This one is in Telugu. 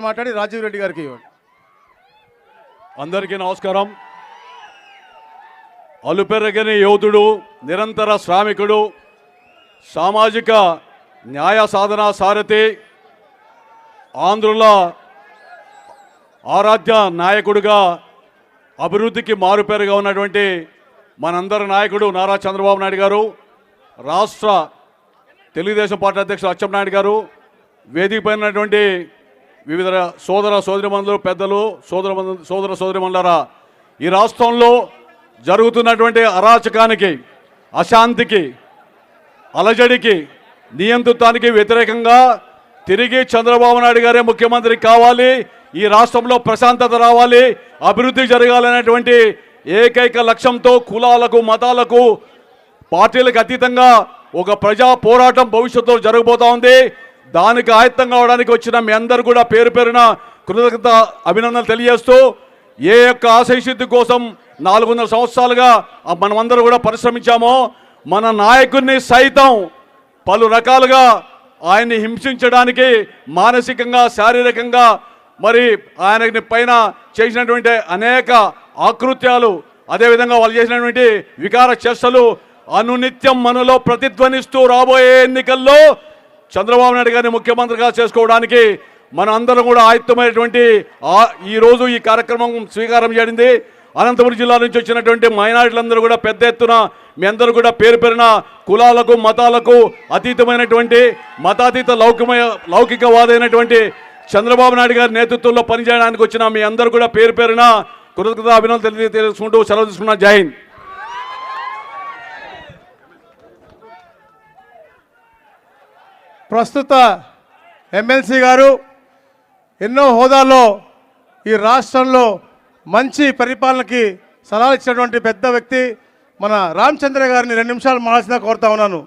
మాట్లాడి రాజీవ్ రెడ్డి గారికి ఇవ్వండి. అందరికీ నమస్కారం. అలుపెరగని యోధుడు నిరంతర శ్రామికుడు సామాజిక న్యాయ సాధన సారథి ఆంధ్రుల ఆరాధ్య నాయకుడిగా అభివృద్ధికి మారుపేరుగా ఉన్నటువంటి మనందరి నాయకుడు నారా చంద్రబాబు నాయుడు గారు రాష్ట్ర తెలుగుదేశం పార్టీ అధ్యక్షుడు అచ్చెన్నాయుడు గారు వేదికపై ఉన్నటువంటి వివిధ సోదర సోదరిమణులు పెద్దలు సోదర సోదర సోదరిమణులారా ఈ రాష్ట్రంలో జరుగుతున్నటువంటి అరాచకానికి అశాంతికి అలజడికి నియంతృత్వానికి వ్యతిరేకంగా తిరిగి చంద్రబాబు నాయుడు గారే ముఖ్యమంత్రి కావాలి ఈ రాష్ట్రంలో ప్రశాంతత రావాలి అభివృద్ధి జరగాలనేటువంటి ఏకైక లక్ష్యంతో కులాలకు మతాలకు పార్టీలకు అతీతంగా ఒక ప్రజా పోరాటం భవిష్యత్తులో జరగబోతా ఉంది. దానికి ఆయత్తం కావడానికి వచ్చిన మీ అందరు కూడా పేరు పేరున కృతజ్ఞత అభినందనలు తెలియజేస్తూ ఏ యొక్క ఆశయసిద్ధి కోసం నాలుగున్నర సంవత్సరాలుగా మనమందరూ కూడా పరిశ్రమించామో మన నాయకుడిని సైతం పలు రకాలుగా ఆయన్ని హింసించడానికి మానసికంగా శారీరకంగా మరి ఆయన పైన చేసినటువంటి అనేక ఆకృత్యాలు అదేవిధంగా వాళ్ళు చేసినటువంటి వికార చేష్టలు అనునిత్యం మనలో ప్రతిధ్వనిస్తూ రాబోయే ఎన్నికల్లో చంద్రబాబు నాయుడు గారిని ముఖ్యమంత్రిగా చేసుకోవడానికి మన అందరం కూడా ఆయుత్తమైనటువంటి ఈరోజు ఈ రోజు ఈ కార్యక్రమం స్వీకారం చేయడింది అనంతపురం జిల్లా నుంచి వచ్చినటువంటి మైనారిటీలందరూ కూడా పెద్ద ఎత్తున మీ అందరూ కూడా పేరు పేరున కులాలకు మతాలకు అతీతమైనటువంటి మతాతీత లౌకికమయ లౌకికవాదైనటువంటి చంద్రబాబు నాయుడు గారి నేతృత్వంలో పనిచేయడానికి వచ్చిన మీ అందరూ కూడా పేరు పేరున కృతజ్ఞత అభినందనలు తెలియ తెలుసుకుంటూ సెలవు తీసుకున్నా జై హింద్. ప్రస్తుత ఎమ్మెల్సీ గారు ఎన్నో హోదాల్లో ఈ రాష్ట్రంలో మంచి పరిపాలనకి సలహాలు ఇచ్చినటువంటి పెద్ద వ్యక్తి మన రామచంద్ర గారిని రెండు నిమిషాలు మాల్సిందా కోరుతా ఉన్నాను.